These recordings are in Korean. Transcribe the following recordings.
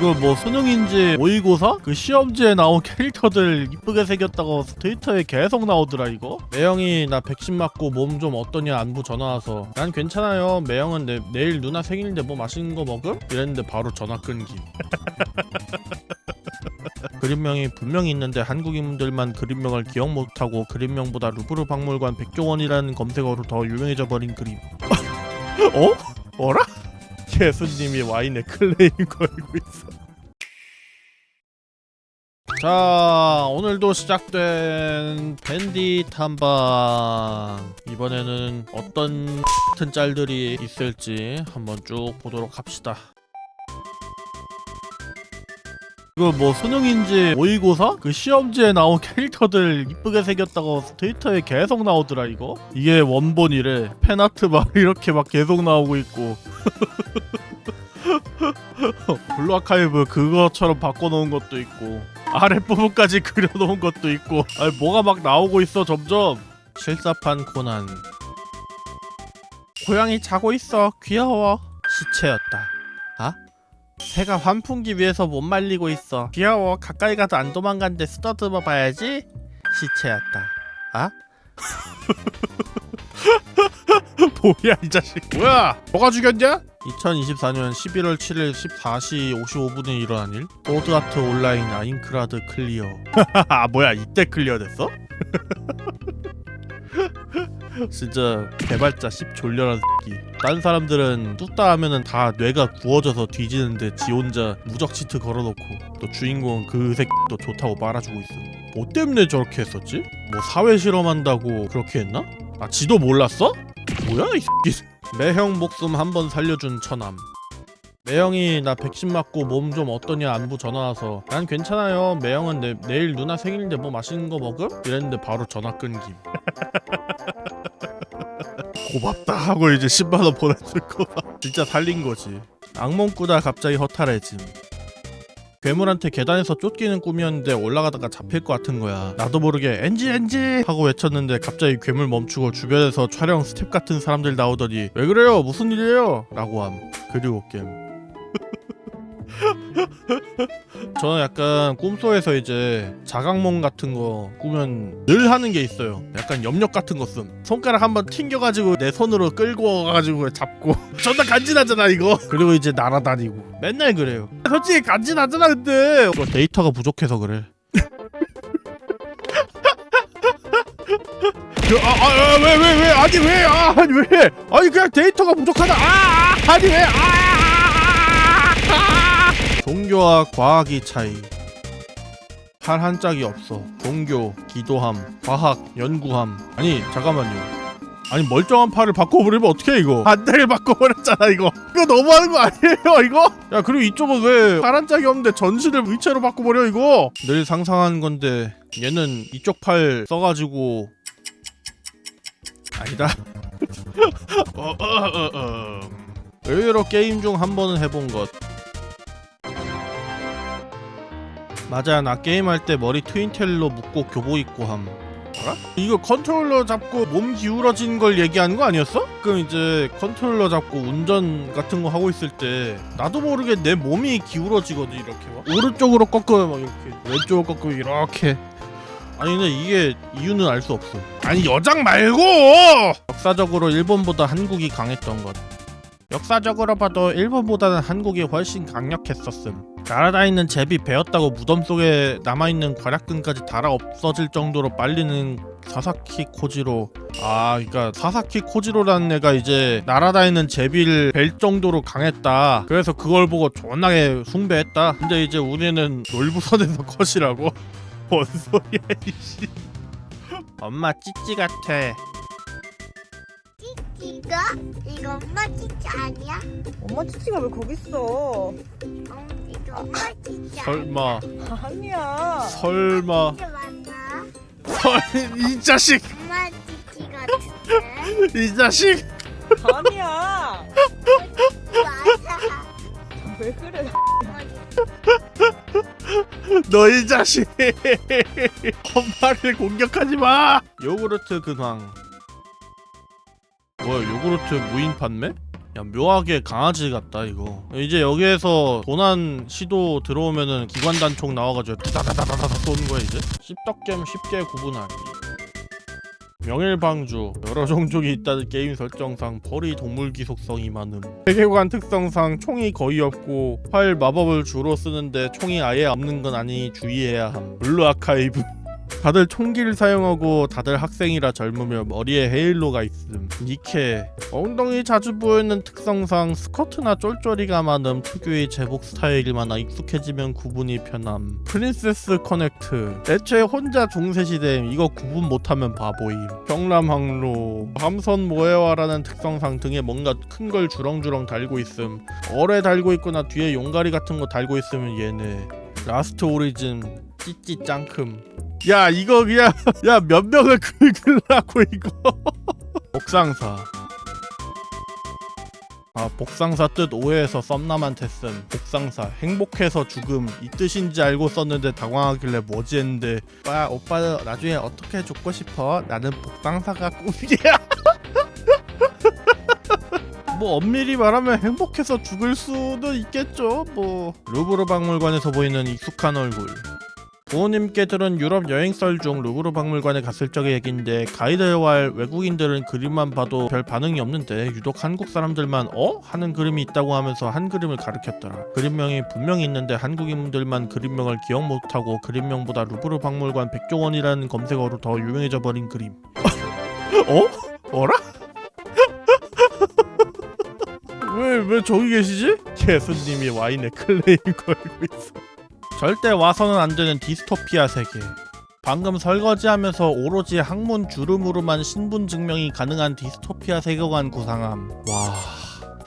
이거 뭐 수능인지 모의고사? 그 시험지에 나온 캐릭터들 이쁘게 생겼다고 트위터에 계속 나오더라 이거 매형이 나 백신 맞고 몸 좀 어떠냐 안부 전화 와서 난 괜찮아요 매형은 내, 내일 누나 생일인데 뭐 맛있는 거 먹음? 이랬는데 바로 전화 끊기 그림명이 분명히 있는데 한국인들만 그림명을 기억 못하고 그림명보다 루브르 박물관 백종원이라는 검색어로 더 유명해져 버린 그림 어? 어라? 예수님이 와인에 클레임 걸고 있어. 자, 오늘도 시작된 밴디 탐방. 이번에는 어떤 같은 짤들이 있을지 한번 쭉 보도록 합시다. 이거 뭐 수능인지 모의고사? 그 시험지에 나온 캐릭터들 이쁘게 생겼다고 트위터에 계속 나오더라 이거 이게 원본이래 팬아트 막 이렇게 막 계속 나오고 있고 블루 아카이브 그거처럼 바꿔놓은 것도 있고 아랫부분까지 그려놓은 것도 있고 아니 뭐가 막 나오고 있어 점점. 실사판 코난. 고양이 자고 있어 귀여워. 시체였다. 아? 새가 환풍기 위해서 못 말리고 있어. 귀여워. 가까이 가도 안 도망간대 쓰다듬어 봐야지. 시체였다. 아? 뭐야 이 자식. 뭐야 뭐가 죽였냐? 2024년 11월 7일 14시 55분에 일어난 일 소드아트 온라인 아인크라드 클리어 아 뭐야 이때 클리어 됐어? 진짜 개발자 씹 졸려란 새끼 딴 사람들은 뚝딱 하면은 다 뇌가 구워져서 뒤지는데 지 혼자 무적 치트 걸어놓고 또 주인공은 그 새끼도 좋다고 말아주고 있어 뭐 때문에 저렇게 했었지? 뭐 사회 실험한다고 그렇게 했나? 아 지도 몰랐어? 뭐야 이 새끼 매형 목숨 한 번 살려준 처남. 매형이 나 백신 맞고 몸 좀 어떠냐 안부 전화 와서 난 괜찮아요. 매형은 내, 내일 누나 생일인데 뭐 맛있는 거 먹음? 이랬는데 바로 전화 끊김. 고맙다 하고 이제 10만원 보냈을 거봐. 진짜 살린 거지. 악몽 꾸다 갑자기 허탈해짐 괴물한테 계단에서 쫓기는 꿈이었는데 올라가다가 잡힐 것 같은 거야. 나도 모르게 엔지 엔지! 하고 외쳤는데 갑자기 괴물 멈추고 주변에서 촬영 스텝 같은 사람들 나오더니 왜 그래요? 무슨 일이에요? 라고 함. 그리고 게임 저는 약간 꿈속에서 이제 자각몽 같은 거 꾸면 늘 하는 게 있어요. 약간 염력 같은 거 씀. 손가락 한번 튕겨가지고 내 손으로 끌고 와가지고 잡고 존나 간지나잖아 이거. 그리고 이제 날아다니고 맨날 그래요. 솔직히 간지나잖아 근데 이거 데이터가 부족해서 그래. 아왜 왜왜 아니 왜 아, 아니 왜 아니 그냥 데이터가 부족하다 아, 아 아니 왜 아, 아, 종교와 과학이 차이. 팔한 짝이 없어. 종교 기도함 과학 연구함. 아니 잠깐만요. 아니 멀쩡한 팔을 바꿔버리면 어떡해 이거? 한 달을 바꿔버렸잖아 이거. 이거 너무하는 거 아니에요 이거? 야 그리고 이쪽은 왜팔한 짝이 없는데 전신을 위체로 바꿔버려 이거? 늘 상상하는 건데 얘는 이쪽 팔 써가지고 아니다. 어, 어, 어, 어. 의외로 게임 중 한 번은 해본 것 맞아 나 게임할 때 머리 트윈텔로 묶고 교복 입고 함. 알아? 이거 컨트롤러 잡고 몸 기울어진 걸 얘기하는 거 아니었어? 그럼 이제 컨트롤러 잡고 운전 같은 거 하고 있을 때 나도 모르게 내 몸이 기울어지거든 이렇게 막. 오른쪽으로 꺾어요 막 이렇게 왼쪽으로 꺾고 이렇게. 아니 근데 이게 이유는 알 수 없어. 아니 여장 말고! 역사적으로 일본보다 한국이 강했던 것. 역사적으로 봐도 일본보다는 한국이 훨씬 강력했었음 날아다니는 제비 베었다고 무덤 속에 남아있는 괄약근까지 달아 없어질 정도로 빨리는 사사키 코지로. 아 그러니까 사사키 코지로라는 애가 이제 날아다니는 제비를 벨 정도로 강했다. 그래서 그걸 보고 존나게 숭배했다. 근데 이제 우리는 놀부선에서 컷이라고? 뭔 소리야 이씨. 엄마 찌찌 같아 이거? 이거 엄마 치치 아니야? 엄마 치치가 왜 거기 있어? 어, 이거 엄마 치치 설마 아니야. 설마 치치 맞나? 설, 이 자식 엄마 치치 같은데? 이 자식 아니야. 맞아 왜 그래? 너 이 자식 엄마를 공격하지 마 요구르트 근황 뭐야 요구르트 무인 판매? 야 묘하게 강아지 같다 이거. 이제 여기에서 도난 시도 들어오면은 기관단총 나와가지고 다다다다다 쏘는 거야 이제? 씹덕겜 쉽게 구분하기. 명일방주. 여러 종족이 있다는 게임 설정상 벌이 동물 기 속성이 많음. 세계관 특성상 총이 거의 없고 활 마법을 주로 쓰는데 총이 아예 없는 건 아니 주의해야 함. 블루 아카이브 다들 총기를 사용하고 다들 학생이라 젊으며 머리에 헤일로가 있음. 니케 엉덩이 자주 보이는 특성상 스커트나 쫄쫄이가 많음 특유의 제복 스타일이 많아 익숙해지면 구분이 편함. 프린세스 커넥트. 애초에 혼자 중세시대. 이거 구분 못하면 바보임. 경람항로. 함선 모해화라는 특성상 등에 뭔가 큰 걸 주렁주렁 달고 있음. 어뢰 달고 있거나 뒤에 용가리 같은 거 달고 있으면 얘네. 라스트 오리진. 찌찌 짱큼 야 이거 그냥 야 몇 명을 긁으려고 이거? 복상사. 아 복상사 뜻 오해해서 썸남한테 쓴 복상사 행복해서 죽음. 이 뜻인지 알고 썼는데 당황하길래 뭐지 했는데 오빠 오빠 나중에 어떻게 죽고 싶어? 나는 복상사가 꿈이야. 뭐 엄밀히 말하면 행복해서 죽을 수도 있겠죠 뭐. 루브르 박물관에서 보이는 익숙한 얼굴 부모님께 들은 유럽 여행 썰 중 루브르 박물관에 갔을 적의 얘긴데 가이드와 외국인들은 그림만 봐도 별 반응이 없는데 유독 한국 사람들만 어? 하는 그림이 있다고 하면서 한 그림을 가르쳤더라 그림명이 분명히 있는데 한국인들만 그림명을 기억 못하고 그림명보다 루브르 박물관 백종원이라는 검색어로 더 유명해져 버린 그림 어? 어라? 왜, 왜 저기 계시지? 예수님이 와인에 클레임 걸고 있어 절대 와서는 안 되는 디스토피아 세계. 방금 설거지하면서 오로지 학문 주름으로만 신분 증명이 가능한 디스토피아 세계관 구상함. 와,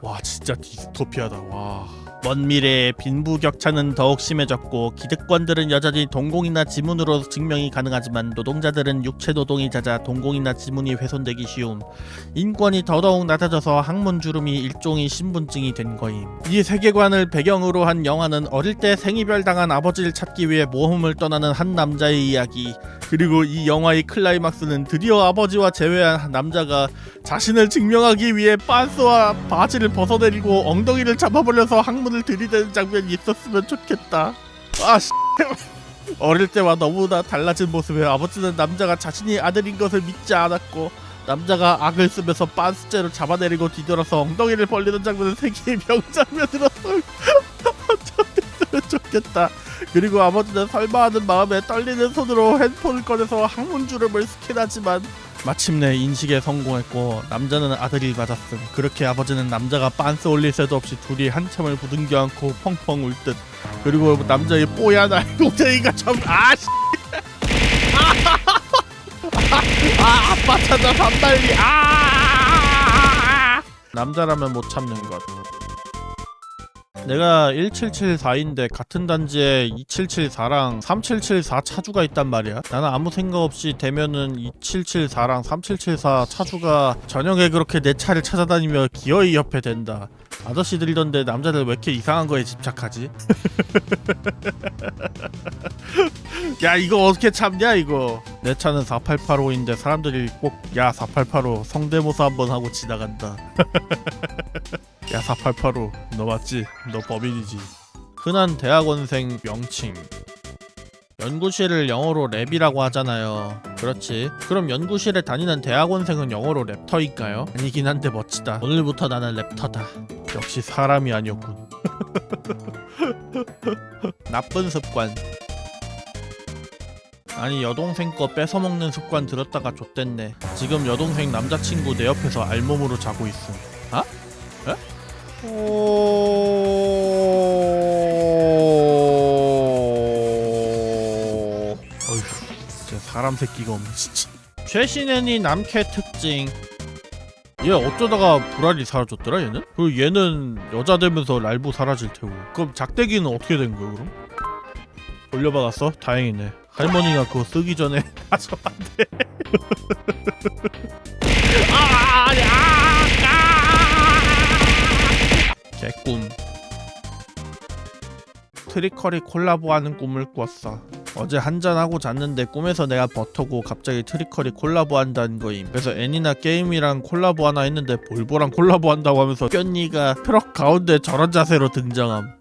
와 진짜 디스토피아다. 와. 먼 미래에 빈부격차는 더욱 심해졌고 기득권들은 여전히 동공이나 지문으로 증명이 가능하지만 노동자들은 육체 노동이 잦아 동공이나 지문이 훼손되기 쉬움. 인권이 더더욱 낮아져서 학문 주름이 일종의 신분증이 된 거임. 이 세계관을 배경으로 한 영화는 어릴 때 생이별 당한 아버지를 찾기 위해 모험을 떠나는 한 남자의 이야기. 그리고 이 영화의 클라이막스는 드디어 아버지와 재회한 한 남자가 자신을 증명하기 위해 빤스와 바지를 벗어내리고 엉덩이를 잡아버려서 학문을 들이대는 장면이 있었으면 좋겠다. 아 씨. 어릴 때와 너무나 달라진 모습에 아버지는 남자가 자신이 아들인 것을 믿지 않았고 남자가 악을 쓰면서 빤스째로 잡아내리고 뒤돌아서 엉덩이를 벌리는 장면은 세계의 명장면으로 좋겠다. 그리고 아버지는 설마하는 마음에 떨리는 손으로 핸폰을 꺼내서 항문 주름을 스캔하지만 마침내 인식에 성공했고 남자는 아들이 맞았음. 그렇게 아버지는 남자가 빤스 올릴 새도 없이 둘이 한참을 부둥켜 안고 펑펑 울 듯. 그리고 남자의 뽀얀 알곡쟁이가 좀 아씨. 아 아빠 찾아 반달리 아 남자라면 못 참는 것 내가 1774인데 같은 단지에 2774랑 3774 차주가 있단 말이야. 나는 아무 생각 없이 되면은 2774랑 3774 차주가 저녁에 그렇게 내 차를 찾아다니며 기어이 옆에 댄다. 아저씨들이던데 남자들 왜 이렇게 이상한 거에 집착하지? 야 이거 어떻게 참냐 이거? 내 차는 4885인데 사람들이 꼭 야 4885 성대모사 한번 하고 지나간다 야 4885 너 맞지? 너 법인이지. 흔한 대학원생 명칭. 연구실을 영어로 랩이라고 하잖아요. 그렇지. 그럼 연구실에 다니는 대학원생은 영어로 랩터일까요? 아니긴 한데 멋지다. 오늘부터 나는 랩터다. 역시 사람이 아니었군. 나쁜 습관. 아니 여동생 거 뺏어먹는 습관 들었다가 좆됐네. 지금 여동생 남자친구 내 옆에서 알몸으로 자고 있음. 아? 에? 오... 어휴 진짜 사람 새끼가 없네 진짜 최신애니 남캐 특징 얘 어쩌다가 불알이 사라졌더라 얘는? 그리고 얘는 여자 되면서 랄부 사라질 테고 그럼 작대기는 어떻게 된 거야 그럼? 올려받았어? 다행이네 할머니가 그거 쓰기 전에 가져안 돼. 아, 아, 아, 트리커리 콜라보하는 꿈을 꿨어. 어제 한잔하고 잤는데 꿈에서 내가 버터고 갑자기 트리컬이 콜라보 한다는 거임 그래서 애니나 게임이랑 콜라보 하나 했는데 볼보랑 콜라보 한다고 하면서 꼈니가 트럭 가운데 저런 자세로 등장함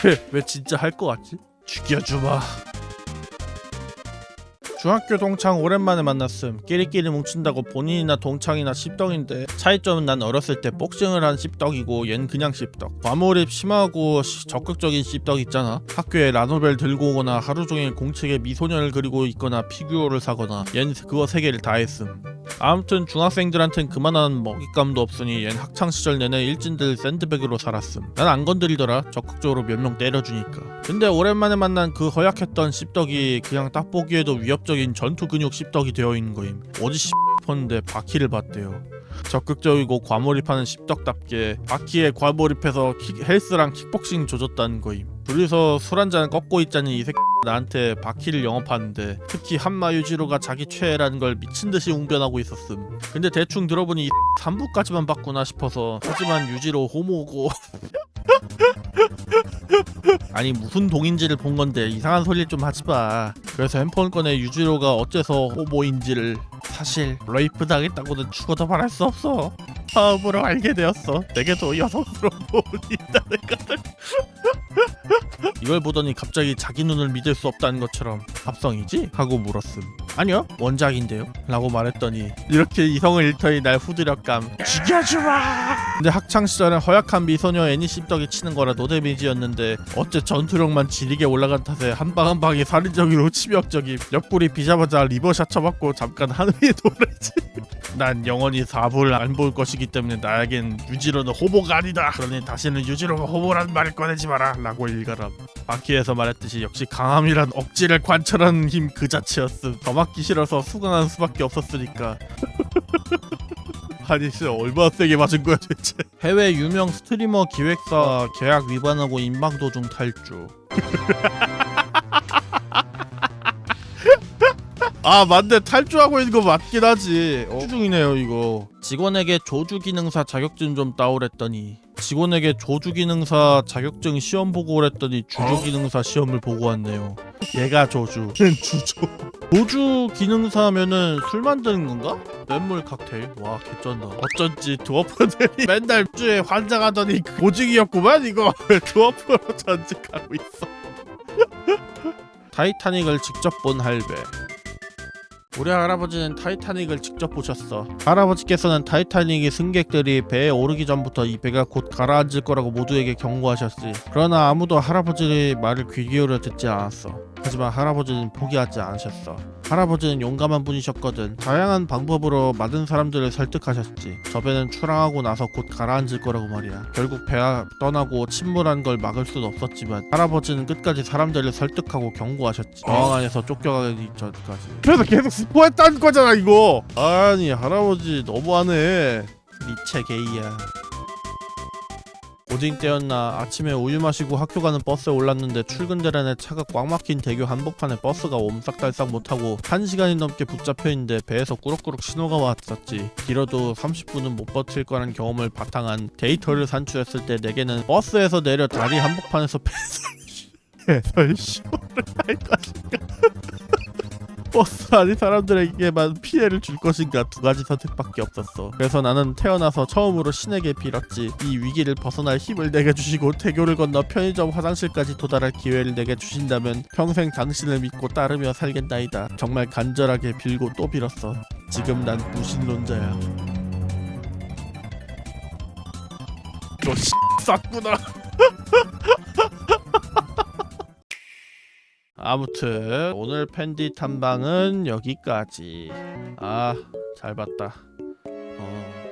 왜, 왜 진짜 할 것 같지? 죽여주마 중학교 동창 오랜만에 만났음. 끼리끼리 뭉친다고 본인이나 동창이나 씹덕인데 차이점은 난 어렸을 때 복싱을 한 씹덕이고 얜 그냥 씹덕. 과몰입 심하고 시- 적극적인 씹덕 있잖아. 학교에 라노벨 들고 오거나 하루 종일 공책에 미소년을 그리고 있거나 피규어를 사거나 얜 그거 세 개를 다 했음 아무튼 중학생들한텐 그만한 먹잇감도 없으니 얜 학창시절 내내 일진들 샌드백으로 살았음. 난 안 건드리더라. 적극적으로 몇 명 때려주니까. 근데 오랜만에 만난 그 허약했던 씹덕이 그냥 딱 보기에도 위협적인 전투 근육 씹덕이 되어 있는 거임. 어디 씹었는데 바퀴를 봤대요. 적극적이고 과몰입하는 씹덕답게 바퀴에 과몰입해서 킥- 헬스랑 킥복싱 조졌다는 거임. 둘이서 술 한잔 꺾고 있자니 이 새끼 나한테 바퀴를 영업하는데 특히 한마 유지로가 자기 최애라는 걸 미친듯이 웅변하고 있었음 근데 대충 들어보니 이 3부까지만 봤구나 싶어서 하지만 유지로 호모고 아니 무슨 동인지를 본 건데 이상한 소리를 좀 하지 마. 그래서 핸폰 꺼내 유지로가 어째서 호모인지를 사실 레이프 당했다고는 죽어도 말할 수 없어. 처음으로 알게 되었어. 내게도 여성스러운 부분이 있다는 것을. 이걸 보더니 갑자기 자기 눈을 믿을 수 없다는 것처럼 합성이지? 하고 물었음. 아니요 원작인데요. 라고 말했더니 이렇게 이성을 잃더니 날 후드력감 죽여주마. 근데 학창 시절엔 허약한 미소녀 애니 씹덕이 치는 거라 노데미지였는데 어째 전투력만 지리게 올라간 탓에 한 방 한 방이 살인적이고 치명적인 옆구리 비자마자 리버샷 쳐맞고 잠깐 하늘에 도래지 난 영원히 4부를 안 볼 것이기 때문에 나에겐 유지로는 호모가 아니다. 그러니 다시는 유지로가 호모라는 말을 꺼내지 마라. 라고 일가람. 바퀴에서 말했듯이 역시 강함이란 억지를 관철하는 힘 그 자체였음. 더 맞기 싫어서 수강한 수밖에 없었으니까. 아니 진짜 얼마나 세게 맞은 거야 대체. 해외 유명 스트리머 기획사 계약 위반하고 인방 도중 탈주 아 맞네. 탈주하고 있는 거 맞긴 하지. 어. 중이네요 이거. 직원에게 조주 기능사 자격증 좀 따오랬더니 직원에게 조주 기능사 자격증 시험 보고 오랬더니 주조 기능사 시험을 보고 왔네요. 얘가 조주. 주조. 조주 기능사면은 술 만드는 건가? 냇물 칵테일? 와 개쩐다. 어쩐지 드워프들이 맨날 주에 환장하더니 그 오직이었구만 이거. 드워프로 전직하고 있어? 타이타닉을 직접 본 할배 우리 할아버지는 타이타닉을 직접 보셨어. 할아버지께서는 타이타닉의 승객들이 배에 오르기 전부터 이 배가 곧 가라앉을 거라고 모두에게 경고하셨지. 그러나 아무도 할아버지의 말을 귀 기울여 듣지 않았어. 하지만 할아버지는 포기하지 않으셨어. 할아버지는 용감한 분이셨거든. 다양한 방법으로 많은 사람들을 설득하셨지. 저 배는 출항하고 나서 곧 가라앉을 거라고 말이야. 결국 배가 떠나고 침몰한 걸 막을 수는 없었지만 할아버지는 끝까지 사람들을 설득하고 경고하셨지. 여왕 안에서 쫓겨가기 전까지. 그래서 계속 스포했다는 거잖아 이거. 아니 할아버지 너무하네. 미체 게이야. 오징 때였나 아침에 우유 마시고 학교 가는 버스에 올랐는데 출근 대란에 차가 꽉 막힌 대교 한복판에 버스가 옴싹달싹 못하고 1시간이 넘게 붙잡혀 있는데 배에서 꾸럭꾸럭 신호가 왔었지. 길어도 30분은 못 버틸 거란 경험을 바탕한 데이터를 산출했을 때 내게는 버스에서 내려 다리 한복판에서 배설 시호를 할 것인가 버스 안의 사람들에게만 피해를 줄 것인가 두 가지 선택밖에 없었어. 그래서 나는 태어나서 처음으로 신에게 빌었지. 이 위기를 벗어날 힘을 내게 주시고 대교를 건너 편의점 화장실까지 도달할 기회를 내게 주신다면 평생 당신을 믿고 따르며 살겠나이다. 정말 간절하게 빌고 또 빌었어. 지금 난 무신론자야. 너 쌌구나. 아무튼 오늘 팬디 탐방은 여기까지. 아, 잘 봤다. 어.